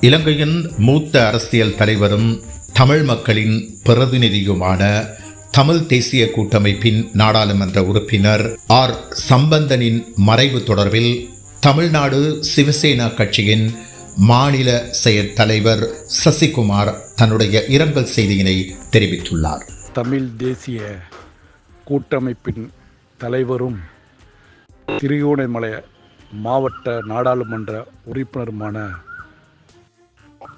இலங்கையின் மூத்த அரசியல் தலைவரும் தமிழ் மக்களின் பிரதிநிதியுமான தமிழ் தேசிய கூட்டமைப்பின் நாடாளுமன்ற உறுப்பினர் ஆர். சம்பந்தனின் மறைவு தொடர்பில் தமிழ்நாடு சிவசேனா கட்சியின் மாநில செயற் தலைவர் சசிகுமார் தன்னுடைய இரங்கல் செய்தியினை தெரிவித்துள்ளார். தமிழ் தேசிய கூட்டமைப்பின் தலைவரும் திருகோணமலை மாவட்ட நாடாளுமன்ற உறுப்பினருமான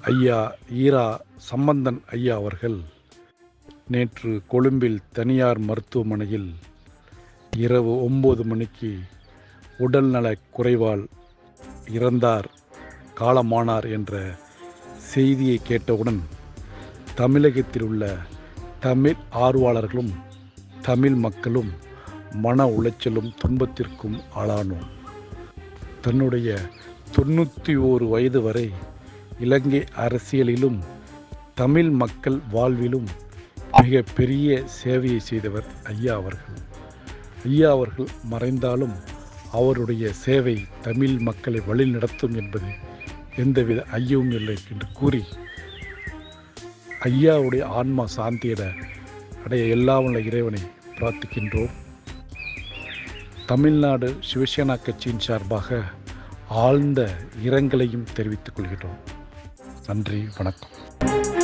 ஐயா ஈரா சம்பந்தன் ஐயா அவர்கள் நேற்று கொழும்பில் தனியார் மருத்துவமனையில் இரவு ஒம்பது மணிக்கு உடல்நலக் குறைவால் இறந்தார் காலமானார் என்ற செய்தியை கேட்டவுடன் தமிழகத்தில் உள்ள தமிழ் ஆர்வலர்களும் தமிழ் மக்களும் மன உளைச்சலும் துன்பத்திற்கும் ஆளானோம். தன்னுடைய தொண்ணூற்றி ஓரு வயது வரை இலங்கை அரசியலிலும் தமிழ் மக்கள் வாழ்விலும் மிக பெரிய சேவையை செய்தவர் ஐயா அவர்கள். ஐயா அவர்கள் மறைந்தாலும் அவருடைய சேவை தமிழ் மக்களை வழிநடத்தும் என்பது எந்தவித ஐயமும் இல்லை என்று கூறி ஐயாவுடைய ஆன்மா சாந்தியிட அடைய எல்லாம் உள்ள இறைவனை பிரார்த்திக்கின்றோம். தமிழ்நாடு சிவசேனா கட்சியின் சார்பாக ஆழ்ந்த இரங்கலையும் தெரிவித்துக் கொள்கிறோம் நன்றி வணக்கம்.